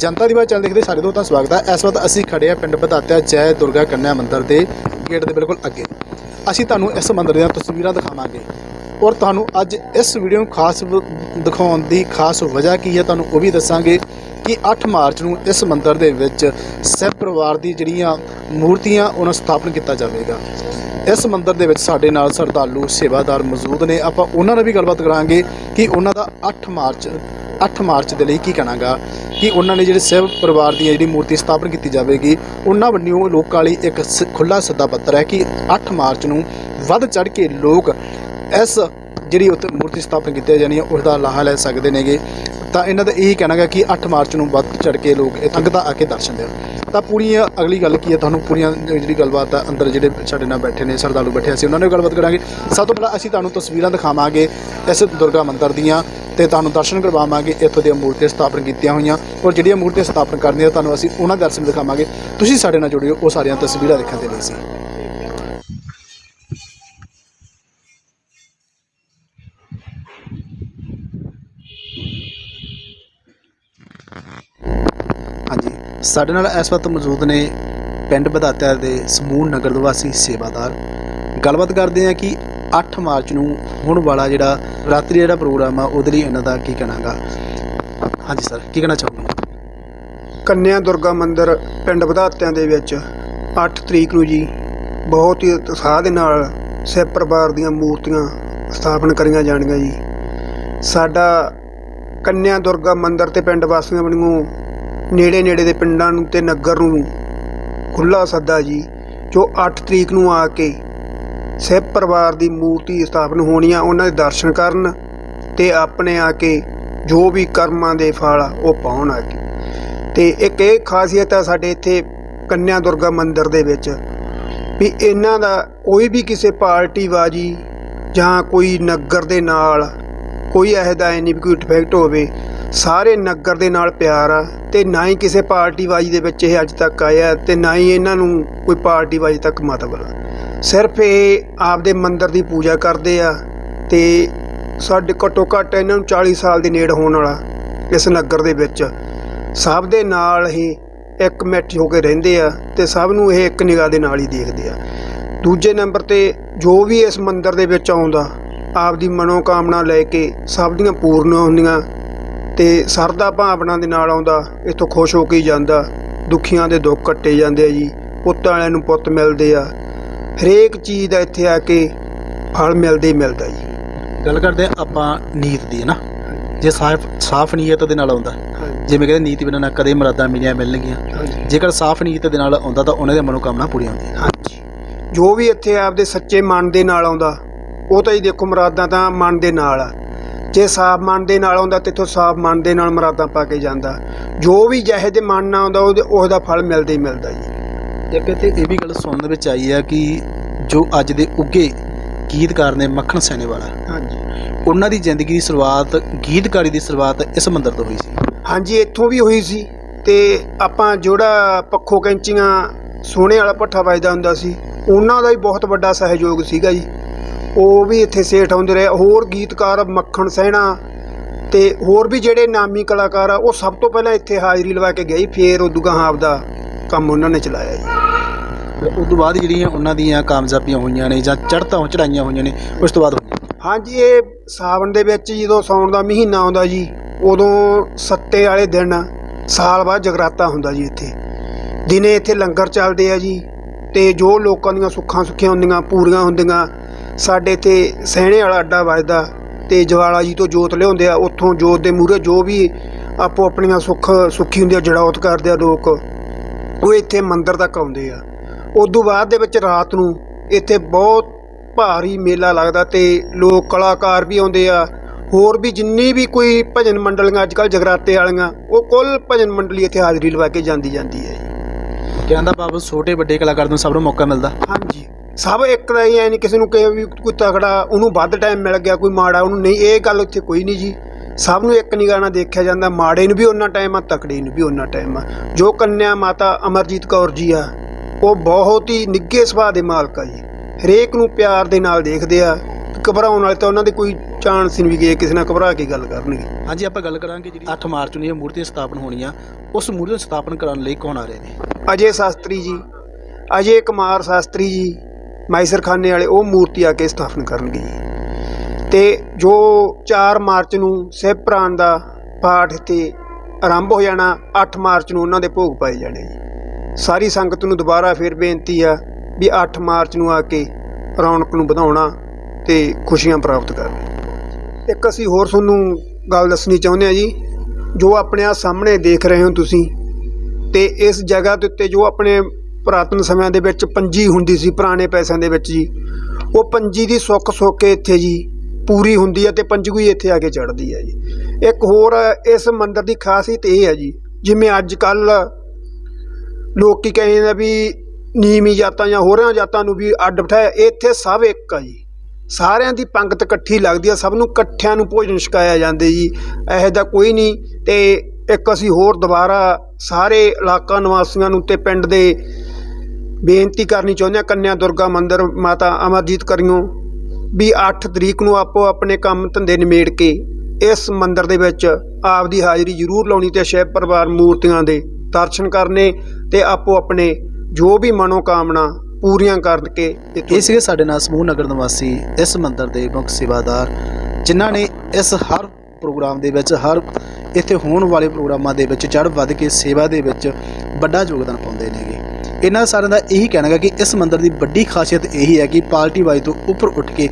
ਜਨਤਾ ਦੀ ਬਾਤ ਚੱਲ ਦੇਖਦੇ ਸਾਰੇ ਦੋਸਤਾਂ ਸਵਾਗਤ ਹੈ ਇਸ ਵਕਤ ਅਸੀਂ ਖੜੇ ਆ ਪਿੰਡ ਬਧਾਤਿਆ ਜੈ ਦੁਰਗਾ ਕੰਨਿਆ ਮੰਦਿਰ ਦੇ ਗੇਟ ਦੇ ਬਿਲਕੁਲ ਅੱਗੇ। ਅਸੀਂ ਤੁਹਾਨੂੰ ਇਸ ਮੰਦਿਰ ਦੀਆਂ ਤਸਵੀਰਾਂ ਦਿਖਾਵਾਂਗੇ। ਔਰ ਤੁਹਾਨੂੰ ਅੱਜ ਇਸ ਵੀਡੀਓ ਨੂੰ ਖਾਸ ਦਿਖਾਉਣ ਦੀ ਖਾਸ ਵਜ੍ਹਾ ਕੀ ਹੈ ਤੁਹਾਨੂੰ ਉਹ ਵੀ ਦੱਸਾਂਗੇ ਕਿ 8 ਮਾਰਚ ਨੂੰ ਇਸ ਮੰਦਿਰ ਦੇ ਵਿੱਚ ਸਿੱਖ ਪਰਿਵਾਰ ਦੀ ਜਿਹੜੀਆਂ ਮੂਰਤੀਆਂ ਉਹਨਾਂ ਨੂੰ ਸਥਾਪਨ ਕੀਤਾ ਜਾਵੇਗਾ। ਇਸ ਮੰਦਿਰ ਦੇ ਵਿੱਚ ਸਾਡੇ ਨਾਲ ਸਰਦਾਲੂ ਸੇਵਾਦਾਰ ਮੌਜੂਦ ਨੇ। ਆਪਾਂ ਉਹਨਾਂ ਨਾਲ ਵੀ ਗੱਲਬਾਤ ਕਰਾਂਗੇ ਕਿ ਉਹਨਾਂ ਦਾ 8 ਮਾਰਚ 8 ਮਾਰਚ ਦੇ ਲਈ ਕੀ ਕਹਿਣਾਗਾ। ਕਿ ਉਹਨਾਂ ਨੇ ਜਿਹੜੇ ਸਿਵ ਪਰਿਵਾਰ ਦੀ ਜਿਹੜੀ ਮੂਰਤੀ ਸਥਾਪਨ ਕੀਤੀ ਜਾਵੇਗੀ, ਉਹਨਾਂ ਵੱਲੋਂ ਲੋਕਾਂ ਲਈ ਇੱਕ ਸ- ਖੁੱਲਾ ਸੱਦਾ ਪੱਤਰ ਹੈ ਕਿ 8 ਮਾਰਚ ਨੂੰ ਵੱਧ ਚੜ ਕੇ ਲੋਕ ਇਸ ਜਿਹੜੀ ਉੱਥੇ ਮੂਰਤੀ ਸਥਾਪਨ ਕੀਤੀ ਜਾਣੀ ਹੈ ਉਸ ਦਾ ਲਾਹਾ ਲੈ ਸਕਦੇ ਨੇਗੇ। ਤਾਂ ਇਹਨਾਂ ਦਾ ਇਹੀ ਕਹਿਣਾ ਗਾ ਕਿ 8 ਮਾਰਚ ਨੂੰ ਵੱਧ ਚੜ ਕੇ ਲੋਕ ਇਹ ਸੰਗਤਾਂ ਆ ਕੇ ਦਰਸ਼ਨ ਦੇਣ। ਤਾਂ ਪੂਰੀਆਂ ਅਗਲੀ ਗੱਲ ਕੀ ਹੈ? ਤੁਹਾਨੂੰ ਪੂਰੀਆਂ ਜਿਹੜੀ ਗੱਲਬਾਤ ਆ, ਅੰਦਰ ਜਿਹੜੇ ਸਾਡੇ ਨਾਲ ਬੈਠੇ ਨੇ ਸਰਦਾਲੂ ਬੈਠੇ ਅਸੀਂ ਉਹਨਾਂ ਨਾਲ ਗੱਲਬਾਤ ਕਰਾਂਗੇ। ਸਭ ਤੋਂ ਪਹਿਲਾਂ ਅਸੀਂ ਤੁਹਾਨੂੰ ਤਸਵੀਰਾਂ ਦਿਖਾਵਾਂਗੇ ਇਸ ਦੁਰਗਾ ਮੰਦਿਰ ਦੀਆਂ ਤੇ ਤੁਹਾਨੂੰ ਦਰਸ਼ਨ ਕਰਵਾਵਾਂਗੇ, ਇੱਥੋਂ ਦੀਆਂ ਮੂਰਤੀਆਂ ਸਥਾਪਨ ਕੀਤੀਆਂ ਹੋਈਆਂ। ਔਰ ਜਿਹੜੀਆਂ ਮੂਰਤੀਆਂ ਸਥਾਪਨ ਕਰਨੀਆਂ ਤੁਹਾਨੂੰ ਅਸੀਂ ਉਹਨਾਂ ਦੇ ਦਰਸ਼ਨ ਦਿਖਾਵਾਂਗੇ। ਤੁਸੀਂ ਸਾਡੇ ਨਾਲ ਜੁੜਿਓ, ਉਹ ਸਾਰੀਆਂ ਤਸਵੀਰਾਂ ਦੇਖਣ ਦੇ ਲਈ ਸੀ। ਹਾਂਜੀ। ਸਾਡੇ ਨਾਲ ਇਸ ਵਕਤ ਮੌਜੂਦ ਨੇ ਪਿੰਡ ਬਧਾਤਿਆ ਦੇ ਸਮੂਹ ਨਗਰ ਨਿਵਾਸੀ ਸੇਵਾਦਾਰ। ਗੱਲਬਾਤ ਕਰਦੇ ਆ ਕਿ 8 ਮਾਰਚ ਨੂੰ ਹੋਣ ਵਾਲਾ ਜਿਹੜਾ ਰਾਤਰੀ ਜਿਹੜਾ ਪ੍ਰੋਗਰਾਮ ਆ, ਉਹਦੇ ਲਈ ਇਹਨਾਂ ਦਾ ਕੀ ਕਹਿਣਾਗਾ? ਹਾਂਜੀ ਸਰ, ਕੀ ਕਹਿਣਾ ਚਾਹੋਗੇ? ਕੰਨਿਆ ਦੁਰਗਾ ਮੰਦਿਰ ਪਿੰਡ ਵਧਾਤਿਆਂ ਦੇ ਵਿੱਚ 8 ਤਰੀਕ ਨੂੰ ਜੀ ਬਹੁਤ ਹੀ ਉਤਸ਼ਾਹ ਦੇ ਨਾਲ ਸਿਵ ਪਰਿਵਾਰ ਦੀਆਂ ਮੂਰਤੀਆਂ ਸਥਾਪਨ ਕਰੀਆਂ ਜਾਣਗੀਆਂ ਜੀ। ਸਾਡਾ ਕੰਨਿਆ ਦੁਰਗਾ ਮੰਦਿਰ ਤੇ ਪਿੰਡ ਵਾਸੀਆਂ ਵੱਲੋਂ ਨੇੜੇ ਨੇੜੇ ਦੇ ਪਿੰਡਾਂ ਨੂੰ ਤੇ ਨਗਰ ਨੂੰ ਖੁੱਲਾ ਸੱਦਾ ਜੀ, ਜੋ 8 ਤਰੀਕ ਨੂੰ ਆ ਕੇ ਸਿੱਖ ਪਰਿਵਾਰ ਦੀ ਮੂਰਤੀ ਸਥਾਪਨ ਹੋਣੀ ਆ ਉਹਨਾਂ ਦੇ ਦਰਸ਼ਨ ਕਰਨ ਤੇ ਆਪਣੇ ਆ ਕੇ ਜੋ ਵੀ ਕਰਮਾਂ ਦੇ ਫਲ ਆ, ਉਹ ਪਾਉਣ ਆ ਕੇ। ਤੇ ਇੱਕ ਇਹ ਖਾਸੀਅਤ ਆ ਸਾਡੇ ਇੱਥੇ ਕੰਨਿਆ ਦੁਰਗਾ ਮੰਦਿਰ ਦੇ ਵਿੱਚ ਵੀ ਇਹਨਾਂ ਦਾ ਕੋਈ ਵੀ ਕਿਸੇ ਪਾਰਟੀ ਬਾਜੀ ਜਾਂ ਕੋਈ ਨਗਰ ਦੇ ਨਾਲ ਕੋਈ ਇਹੋ ਦਾ ਨਹੀਂ ਵੀ ਕੋਈ ਇਫੈਕਟ ਹੋਵੇ ਸਾਰੇ ਨਗਰ ਦੇ ਨਾਲ ਪਿਆਰ ਆ ਤੇ ਨਾ ਹੀ ਕਿਸੇ ਪਾਰਟੀਬਾਜ਼ੀ ਦੇ ਵਿੱਚ ਇਹ ਅੱਜ ਤੱਕ ਆਇਆ ਤੇ ਨਾ ਹੀ ਇਹਨਾਂ ਨੂੰ ਕੋਈ ਪਾਰਟੀ ਬਾਜੀ ਤੱਕ ਮਤਲਬ ਆ। ਸਿਰਫ ਇਹ ਆਪਦੇ ਮੰਦਿਰ ਦੀ ਪੂਜਾ ਕਰਦੇ ਆ ਤੇ ਸਾਡੇ ਘੱਟੋ ਘੱਟ ਇਹਨਾਂ ਨੂੰ 40 ਸਾਲ ਦੇ ਨੇੜ ਹੋਣ ਵਾਲਾ ਇਸ ਨਗਰ ਦੇ ਵਿੱਚ। ਸਭ ਦੇ ਨਾਲ ਹੀ ਇੱਕ ਮਿੱਠ ਹੋ ਕੇ ਰਹਿੰਦੇ ਆ ਤੇ ਸਭ ਨੂੰ ਇਹ ਇੱਕ ਨਿਗਾਹ ਦੇ ਨਾਲ ਹੀ ਦੇਖਦੇ ਆ। ਦੂਜੇ ਨੰਬਰ ਤੇ ਜੋ ਵੀ ਇਸ ਮੰਦਿਰ ਦੇ ਵਿੱਚ ਆਉਂਦਾ, ਆਪਦੀ ਮਨੋਕਾਮਨਾ ਲੈ ਕੇ ਸਭ ਦੀਆਂ ਪੂਰਨ ਹੁੰਦੀਆਂ ਤੇ ਸਰਦਾ ਭਾਵਨਾ ਦੇ ਨਾਲ ਆਉਂਦਾ ਇੱਥੋਂ ਖੁਸ਼ ਹੋ ਕੇ ਜਾਂਦਾ। ਦੁਖੀਆਂ ਦੇ ਦੁੱਖ ਕੱਟੇ ਜਾਂਦੇ ਆ ਜੀ। ਪੁੱਤ ਵਾਲਿਆਂ ਨੂੰ ਪੁੱਤ ਮਿਲਦੇ ਆ। ਹਰੇਕ ਚੀਜ਼ ਦਾ ਇੱਥੇ ਆ ਕੇ ਫਲ ਮਿਲਦੇ ਮਿਲਦਾ ਜੀ। ਗੱਲ ਕਰਦੇ ਹਾਂ ਆਪਾਂ ਨੀਤ ਦੀ ਨਾ? ਜੇ ਸਾਫ਼ ਸਾਫ਼ ਨੀਅਤ ਦੇ ਨਾਲ ਆਉਂਦਾ ਜਿਵੇਂ ਕਹਿੰਦੇ ਨੀਤੀ ਬਿਨਾਂ ਨਾ ਕਦੇ ਮਰਾਦਾਂ ਮਿਲੀਆਂ ਮਿਲਣਗੀਆਂ। ਜੇਕਰ ਸਾਫ਼ ਨੀਅਤ ਦੇ ਨਾਲ ਆਉਂਦਾ ਤਾਂ ਉਹਨਾਂ ਦੀਆਂ ਮਨੋਕਾਮਨਾ ਪੂਰੀਆਂ ਹੁੰਦੀਆਂ। ਹਾਂਜੀ। ਜੋ ਵੀ ਇੱਥੇ ਆਪਦੇ ਸੱਚੇ ਮਨ ਦੇ ਨਾਲ ਆਉਂਦਾ ਉਹ ਤਾਂ ਹੀ ਦੇਖੋ ਮੁਰਾਦਾਂ ਤਾਂ ਮਨ ਦੇ ਨਾਲ ਆ। ਜੇ ਸਾਫ਼ ਮਨ ਦੇ ਨਾਲ ਆਉਂਦਾ ਤੇ ਇੱਥੋਂ ਸਾਫ਼ ਮਨ ਦੇ ਨਾਲ ਮੁਰਾਦਾਂ ਪਾ ਕੇ ਜਾਂਦਾ। ਜੋ ਵੀ ਜਿਹੇ ਦੇ ਮਨ ਨਾਲ ਆਉਂਦਾ ਉਹਦੇ ਉਹਦਾ ਫਲ ਮਿਲਦਾ ਹੀ ਮਿਲਦਾ ਜੀ। ਇੱਕ ਤੇ ਇਹ ਵੀ ਗੱਲ ਸੁਣਨ ਵਿੱਚ ਆਈ ਹੈ ਕਿ ਜੋ ਅੱਜ ਦੇ ਉੱਗੇ ਗੀਤਕਾਰ ਨੇ ਮੱਖਣ ਸੈਨੇ ਵਾਲਾ ਹਾਂਜੀ। ਉਹਨਾਂ ਦੀ ਜ਼ਿੰਦਗੀ ਦੀ ਸ਼ੁਰੂਆਤ ਗੀਤਕਾਰੀ ਦੀ ਸ਼ੁਰੂਆਤ ਇਸ ਮੰਦਿਰ ਤੋਂ ਹੋਈ ਸੀ। ਹਾਂਜੀ ਇੱਥੋਂ ਵੀ ਹੋਈ ਸੀ ਤੇ ਆਪਾਂ ਜਿਹੜਾ ਪੱਖੋ ਕੈਂਚੀਆਂ ਸੋਹਣੇ ਵਾਲਾ ਪੱਠਾ ਵੱਜਦਾ ਹੁੰਦਾ ਸੀ ਉਹਨਾਂ ਦਾ ਵੀ ਬਹੁਤ ਵੱਡਾ ਸਹਿਯੋਗ ਸੀਗਾ ਜੀ। ਉਹ ਵੀ ਇੱਥੇ ਸੇਠ ਆਉਂਦੇ ਰਹੇ। ਹੋਰ ਗੀਤਕਾਰ ਮੱਖਣ ਸਹਿਣਾ ਤੇ ਹੋਰ ਵੀ ਜਿਹੜੇ ਨਾਮੀ ਕਲਾਕਾਰ ਆ ਉਹ ਸਭ ਤੋਂ ਪਹਿਲਾਂ ਇੱਥੇ ਹਾਜ਼ਰੀ ਲਵਾ ਕੇ ਗਏ। ਫੇਰ ਉਦੋਂ ਗਾਹਾਂ ਆਪਦਾ ਕੰਮ ਉਹਨਾਂ ਨੇ ਚਲਾਇਆ ਜੀ। ਉਸ ਤੋਂ ਬਾਅਦ ਜਿਹੜੀਆਂ ਉਹਨਾਂ ਦੀਆਂ ਕਾਮਯਾਬੀਆਂ ਹੋਈਆਂ ਨੇ ਜਾਂ ਚੜ੍ਹਤਾਂ ਚੜਾਈਆਂ ਹੋਈਆਂ ਨੇ ਉਸ ਤੋਂ ਬਾਅਦ ਹਾਂਜੀ ਇਹ ਸਾਵਣ ਦੇ ਵਿੱਚ ਜਦੋਂ ਸਾਉਣ ਦਾ ਮਹੀਨਾ ਆਉਂਦਾ ਜੀ ਉਦੋਂ ਸੱਤੇ ਵਾਲੇ ਦਿਨ ਸਾਲ ਬਾਅਦ ਜਗਰਾਤਾ ਹੁੰਦਾ ਜੀ ਇੱਥੇ। ਦਿਨੇ ਇੱਥੇ ਲੰਗਰ ਚੱਲਦੇ ਆ ਜੀ ਤੇ ਜੋ ਲੋਕਾਂ ਦੀਆਂ ਸੁੱਖਾਂ ਸੁੱਖੀਆਂ ਹੁੰਦੀਆਂ ਪੂਰੀਆਂ ਹੁੰਦੀਆਂ ਸਾਡੇ ਇੱਥੇ ਸਹਿਣੇ ਵਾਲਾ ਅੱਡਾ ਵੱਜਦਾ ਤੇ ਜਵਾਲਾ ਜੀ ਤੋਂ ਜੋਤ ਲਿਆਉਂਦੇ ਆ ਉੱਥੋਂ ਜੋਤ ਦੇ ਮੂਹਰੇ ਜੋ ਵੀ ਆਪੋ ਆਪਣੀਆਂ ਸੁੱਖ ਸੁੱਖੀ ਹੁੰਦੀ ਆ ਜੜੌਤ ਕਰਦੇ ਆ ਲੋਕ ਉਹ ਇੱਥੇ ਮੰਦਿਰ ਤੱਕ ਆਉਂਦੇ ਆ। ਉਦੋਂ ਬਾਅਦ ਦੇ ਵਿੱਚ ਰਾਤ ਨੂੰ ਇੱਥੇ ਬਹੁਤ ਭਾਰੀ ਮੇਲਾ ਲੱਗਦਾ ਤੇ ਲੋਕ ਕਲਾਕਾਰ ਵੀ ਆਉਂਦੇ ਆ ਹੋਰ ਵੀ ਜਿੰਨੀ ਵੀ ਕੋਈ ਭਜਨ ਮੰਡਲੀਆਂ ਅੱਜ ਕੱਲ ਜਗਰਾਤੇ ਵਾਲੀਆਂ ਉਹ ਕੁੱਲ ਭਜਨ ਮੰਡਲੀ ਇੱਥੇ ਹਾਜ਼ਰੀ ਲਵਾ ਕੇ ਜਾਂਦੀ ਜਾਂਦੀ ਹੈ ਜੀ। ਕਹਿੰਦਾ ਬਾਬੂ ਛੋਟੇ ਵੱਡੇ ਕਲਾਕਾਰ ਨੂੰ ਸਭ ਨੂੰ ਮੌਕਾ ਮਿਲਦਾ। ਹਾਂਜੀ। ਸਭ ਇੱਕ ਦਾ ਹੀ ਐ ਨਹੀਂ ਕਿਸੇ ਨੂੰ ਕਹੇ ਵੀ ਕੋਈ ਤਕੜਾ ਉਹਨੂੰ ਵੱਧ ਟਾਈਮ ਮਿਲ ਗਿਆ ਕੋਈ ਮਾੜਾ ਉਹਨੂੰ ਨਹੀਂ ਇਹ ਗੱਲ ਇੱਥੇ ਕੋਈ ਨਹੀਂ ਜੀ। ਸਭ ਨੂੰ ਇੱਕ ਨਿਗਾਹ ਨਾਲ ਦੇਖਿਆ ਜਾਂਦਾ ਮਾੜੇ ਨੂੰ ਵੀ ਉਹਨਾਂ ਟਾਈਮ ਆ ਤਕੜੇ ਨੂੰ ਵੀ ਉਹਨਾਂ ਟਾਈਮ ਆ। ਜੋ ਕੰਨਿਆ ਮਾਤਾ ਅਮਰਜੀਤ ਕੌਰ ਜੀ ਆ ਉਹ ਬਹੁਤ ਹੀ ਨਿੱਘੇ ਸੁਭਾਅ ਦੇ ਮਾਲਕ ਆ ਜੀ। ਹਰੇਕ ਨੂੰ ਪਿਆਰ ਦੇ ਨਾਲ ਦੇਖਦੇ ਆ ਘਬਰਾਉਣ ਵਾਲੇ ਤਾਂ ਉਹਨਾਂ ਦੇ ਕੋਈ ਚਾਂਸ ਨਹੀਂ ਵੀ ਗਏ ਕਿਸੇ ਨਾਲ ਘਬਰਾ ਕੇ ਗੱਲ ਕਰਨਗੇ। ਹਾਂਜੀ ਆਪਾਂ ਗੱਲ ਕਰਾਂਗੇ ਜਿਹੜੀ 8 ਮਾਰਚ ਨੂੰ ਇਹ ਮੂਰਤੀ ਸਥਾਪਨ ਹੋਣੀ ਆ ਉਸ ਮੂਰਤੀ ਨੂੰ ਸਥਾਪਨ ਕਰਨ ਲਈ ਕੌਣ ਆ ਰਹੇ ਨੇ? ਅਜੇ ਸ਼ਾਸਤਰੀ ਜੀ ਅਜੇ ਕੁਮਾਰ ਸ਼ਾਸਤਰੀ ਜੀ ਮਾਈਸਰਖਾਨੇ ਵਾਲੇ ਉਹ ਮੂਰਤੀ ਆ ਕੇ ਸਥਾਪਨ ਕਰਨਗੇ ਜੀ। ਤੇ ਜੋ 4 ਮਾਰਚ ਨੂੰ ਸਿਵ ਪ੍ਰਾਨ ਦਾ ਪਾਠ ਇੱਥੇ ਆਰੰਭ ਹੋ ਜਾਣਾ 8 ਮਾਰਚ ਨੂੰ ਉਹਨਾਂ ਦੇ ਭੋਗ ਪਾਏ ਜਾਣੇ ਜੀ। ਸਾਰੀ ਸੰਗਤ ਨੂੰ ਦੁਬਾਰਾ ਫੇਰ ਬੇਨਤੀ ਆ ਵੀ 8 ਮਾਰਚ ਨੂੰ ਆ ਕੇ ਰੌਣਕ ਨੂੰ ਵਧਾਉਣਾ ਤੇ ਖੁਸ਼ੀਆਂ ਪ੍ਰਾਪਤ ਕਰਨਾ। ਇੱਕ ਅਸੀਂ ਹੋਰ ਤੁਹਾਨੂੰ ਗੱਲ ਦੱਸਣੀ ਚਾਹੁੰਦੇ ਆ ਜੀ, ਜੋ ਆਪਣੇ ਆ ਸਾਹਮਣੇ ਦੇਖ ਰਹੇ ਹੋ ਤੁਸੀਂ ਤੇ ਇਸ ਜਗ੍ਹਾ ਦੇ ਉੱਤੇ ਜੋ ਆਪਣੇ ਪੁਰਾਤਨ ਸਮਿਆਂ ਦੇ ਵਿੱਚ ਪੰਜੀ ਹੁੰਦੀ ਸੀ, ਪੁਰਾਣੇ ਪੈਸਿਆਂ ਦੇ ਵਿੱਚ ਜੀ। ਉਹ ਪੰਜੀ ਦੀ ਸੁੱਖ ਸੁੱਖ ਇੱਥੇ ਜੀ ਪੂਰੀ ਹੁੰਦੀ ਹੈ ਤੇ ਪੰਜਗੂਈ ਇੱਥੇ ਆ ਕੇ ਚੜ੍ਹਦੀ ਹੈ ਜੀ। ਇੱਕ ਹੋਰ ਇਸ ਮੰਦਿਰ ਦੀ ਖਾਸੀਅਤ ਇਹ ਹੈ ਜੀ, ਜਿਵੇਂ ਅੱਜ ਕੱਲ ਲੋਕ ਕੀ ਕਹਿੰਦੇ ਨੇ ਵੀ ਨੀਵੀਂ ਜਾਤਾਂ ਜਾਂ ਹੋਰਾਂ ਜਾਤਾਂ ਨੂੰ ਵੀ ਅੱਡ ਬਿਠਾਇਆ, ਇੱਥੇ ਸਭ ਇੱਕ ਆ ਜੀ। ਸਾਰਿਆਂ ਦੀ ਪੰਗਤ ਇਕੱਠੀ ਲੱਗਦੀ ਆ ਸਭ ਨੂੰ ਇਕੱਠਿਆਂ ਨੂੰ ਭੋਜਨ ਛਕਾਇਆ ਜਾਂਦੇ ਜੀ। ਇਹੋ ਜਿਹਾ ਕੋਈ ਨਹੀਂ ਤੇ ਇੱਕ ਅਸੀਂ ਹੋਰ ਦੁਬਾਰਾ ਸਾਰੇ ਇਲਾਕਾ ਨਿਵਾਸੀਆਂ ਨੂੰ ਤੇ ਪਿੰਡ ਦੇ ਬੇਨਤੀ ਕਰਨੀ ਚਾਹੁੰਦੇ ਆ ਕੰਨਿਆ, ਦੁਰਗਾ, ਮੰਦਿਰ, ਮਾਤਾ ਅਮਰਜੀਤ ਕਰਿਓ, ਵੀ 8 ਤਰੀਕ ਨੂੰ ਆਪੋ ਆਪਣੇ ਕੰਮ ਧੰਦੇ ਨਿਮੇੜ ਕੇ ਇਸ ਮੰਦਿਰ ਦੇ ਵਿੱਚ ਆਪਦੀ ਹਾਜ਼ਰੀ ਜ਼ਰੂਰ ਲਾਉਣੀ ਤੇ ਸ਼ਿਵ ਪਰਿਵਾਰ ਮੂਰਤੀਆਂ ਦੇ ਦਰਸ਼ਨ ਕਰਨੇ ਤੇ ਆਪੋ ਆਪਣੇ ਜੋ ਵੀ ਮਨੋਕਾਮਨਾ ਪੂਰੀਆਂ ਕਰਕੇ ਇੱਥੋਂ ਇਹ ਸੀਗੇ ਸਾਡੇ ਨਾਲ ਸਮੂਹ ਨਗਰ ਨਿਵਾਸੀ ਇਸ ਮੰਦਿਰ ਦੇ ਮੁੱਖ ਸੇਵਾਦਾਰ, ਜਿਨ੍ਹਾਂ ਨੇ ਇਸ ਹਰ ਪ੍ਰੋਗਰਾਮ ਦੇ ਵਿੱਚ, ਹਰ ਇੱਥੇ ਹੋਣ ਵਾਲੇ ਪ੍ਰੋਗਰਾਮਾਂ ਦੇ ਵਿੱਚ ਚੜ੍ਹ ਵੱਧ ਕੇ ਸੇਵਾ ਦੇ ਵਿੱਚ ਵੱਡਾ ਯੋਗਦਾਨ ਪਾਉਂਦੇ ਨੇਗੇ। ਇਹਨਾਂ ਸਾਰਿਆਂ ਦਾ ਇਹੀ ਕਹਿਣਾ ਹੈ ਕਿ ਇਸ ਮੰਦਿਰ ਦੀ ਵੱਡੀ ਖਾਸੀਅਤ ਇਹੀ ਹੈ ਕਿ ਪਾਰਟੀ ਵਾਈ ਤੋਂ ਉੱਪਰ ਉੱਠ ਕੇ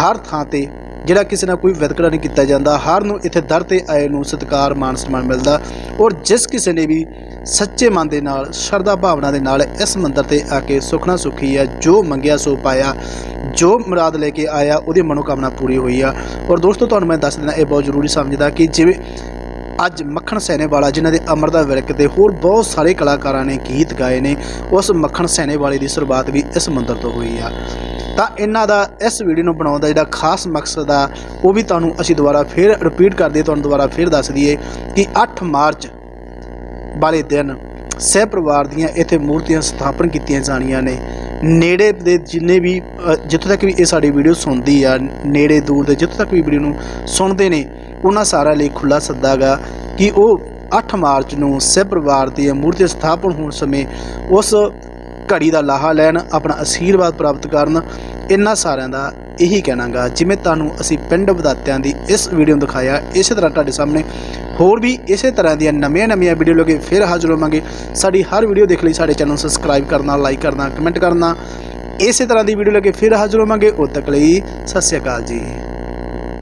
ਹਰ ਥਾਂ ਤੇ ਜਿਹੜਾ ਕਿਸੇ ਨਾਲ ਕੋਈ ਵਿਤਕਰਾ ਨਹੀਂ ਕੀਤਾ ਜਾਂਦਾ, ਹਰ ਨੂੰ ਇੱਥੇ ਦਰ ਤੇ ਆਏ ਨੂੰ ਸਤਿਕਾਰ ਮਾਨ ਸਨਮਾਨ ਮਿਲਦਾ ਔਰ ਜਿਸ ਕਿਸੇ ਨੇ ਵੀ ਸੱਚੇ ਮਨ ਦੇ ਨਾਲ, ਸ਼ਰਧਾ ਭਾਵਨਾ ਦੇ ਨਾਲ ਇਸ ਮੰਦਰ ਤੇ ਆ ਕੇ ਸੁਖਣਾ ਸੁਖੀ ਹੈ ਜੋ ਮੰਗਿਆ ਸੋ ਪਾਇਆ, ਜੋ ਮੁਰਾਦ ਲੈ ਕੇ ਆਇਆ, ਉਹਦੀ ਮਨੋਕਾਮਨਾ ਪੂਰੀ ਹੋਈ ਆ। ਔਰ ਦੋਸਤੋ, ਤੁਹਾਨੂੰ ਮੈਂ ਦੱਸ ਦੇਣਾ ਇਹ ਬਹੁਤ ਜ਼ਰੂਰੀ ਸਮਝਦਾ ਕਿ ਜਿਵੇਂ ਅੱਜ ਮੱਖਣ ਸੈਨੇ ਵਾਲਾ ਜਿਨ੍ਹਾਂ ਦੇ ਅਮਰ ਦਾ ਵਿਰਕ ਤੇ ਹੋਰ ਬਹੁਤ ਸਾਰੇ ਕਲਾਕਾਰਾਂ ਨੇ ਗੀਤ ਗਾਏ ਨੇ, ਉਸ ਮੱਖਣ ਸੈਨੇ ਵਾਲੇ ਦੀ ਸ਼ੁਰੂਆਤ ਵੀ ਇਸ ਮੰਦਰ ਤੋਂ ਹੋਈ ਆ। ਤਾਂ ਇਹਨਾਂ ਦਾ ਇਸ ਵੀਡੀਓ ਨੂੰ ਬਣਾਉਣ ਦਾ ਜਿਹੜਾ ਖਾਸ ਮਕਸਦ ਆ, ਉਹ ਵੀ ਤੁਹਾਨੂੰ ਅਸੀਂ ਦੁਬਾਰਾ ਫੇਰ ਰਿਪੀਟ ਕਰਦੇ ਤੁਹਾਨੂੰ ਦੁਬਾਰਾ ਫੇਰ ਦੱਸ ਦਈਏ ਕਿ 8 ਮਾਰਚ ਵਾਲੇ ਦਿਨ ਸਹਿ ਪਰਿਵਾਰ ਦੀਆਂ ਇੱਥੇ ਮੂਰਤੀਆਂ ਸਥਾਪਨ ਕੀਤੀਆਂ ਜਾਣੀਆਂ ਨੇ। ਨੇੜੇ ਦੇ ਜਿੰਨੇ ਵੀ ਜਿੱਥੋਂ ਤੱਕ ਵੀ ਇਹ ਸਾਡੀ ਵੀਡੀਓ ਸੁਣਦੀ ਆ, ਨੇੜੇ ਦੂਰ ਦੇ ਜਿੱਥੋਂ ਤੱਕ ਵੀ ਵੀਡੀਓ ਨੂੰ ਸੁਣਦੇ ਨੇ ਉਹਨਾਂ ਸਾਰਿਆਂ ਲਈ ਖੁੱਲਾ ਸੱਦਾ ਗਾ ਕਿ ਉਹ 8 ਮਾਰਚ ਨੂੰ ਸਹਿ ਪਰਿਵਾਰ ਦੀ ਮੂਰਤੀ ਸਥਾਪਨ ਹੋਣ ਸਮੇਂ ਉਸ ਘੜੀ ਦਾ ਲਾਹਾ ਲੈਣ ਆਪਣਾ ਆਸ਼ੀਰਵਾਦ ਪ੍ਰਾਪਤ ਕਰਨ, ਇਹਨਾਂ ਸਾਰਿਆਂ ਦਾ ਇਹੀ ਕਹਿਣਾਗਾ। ਜਿਵੇਂ ਤੁਹਾਨੂੰ ਅਸੀਂ ਪਿੰਡ ਵਧਾਤਿਆਂ ਦੀ ਇਸ ਵੀਡੀਓ ਨੂੰ ਦਿਖਾਇਆ, ਇਸੇ ਤਰ੍ਹਾਂ ਤੁਹਾਡੇ ਸਾਹਮਣੇ ਹੋਰ ਵੀ ਇਸੇ ਤਰ੍ਹਾਂ ਦੀਆਂ ਨਵੀਆਂ-ਨਵੀਆਂ ਵੀਡੀਓ ਲੈ ਫਿਰ ਹਾਜ਼ਰ ਹੋਵਾਂਗੇ। ਸਾਡੀ ਹਰ ਵੀਡੀਓ ਦੇਖ ਲਈ, ਸਾਡੇ ਚੈਨਲ ਨੂੰ ਸਬਸਕ੍ਰਾਈਬ ਕਰਨਾ ਲਾਈਕ ਕਰਨਾ ਕਮੈਂਟ ਕਰਨਾ, ਇਸੇ ਤਰ੍ਹਾਂ ਦੀ ਵੀਡੀਓ ਲੈ ਕੇ ਫਿਰ ਹਾਜ਼ਰ ਹੋਵਾਂਗੇ। ਉਦ ਤੱਕ ਲਈ ਸਤਿ ਸ਼੍ਰੀ ਅਕਾਲ ਜੀ।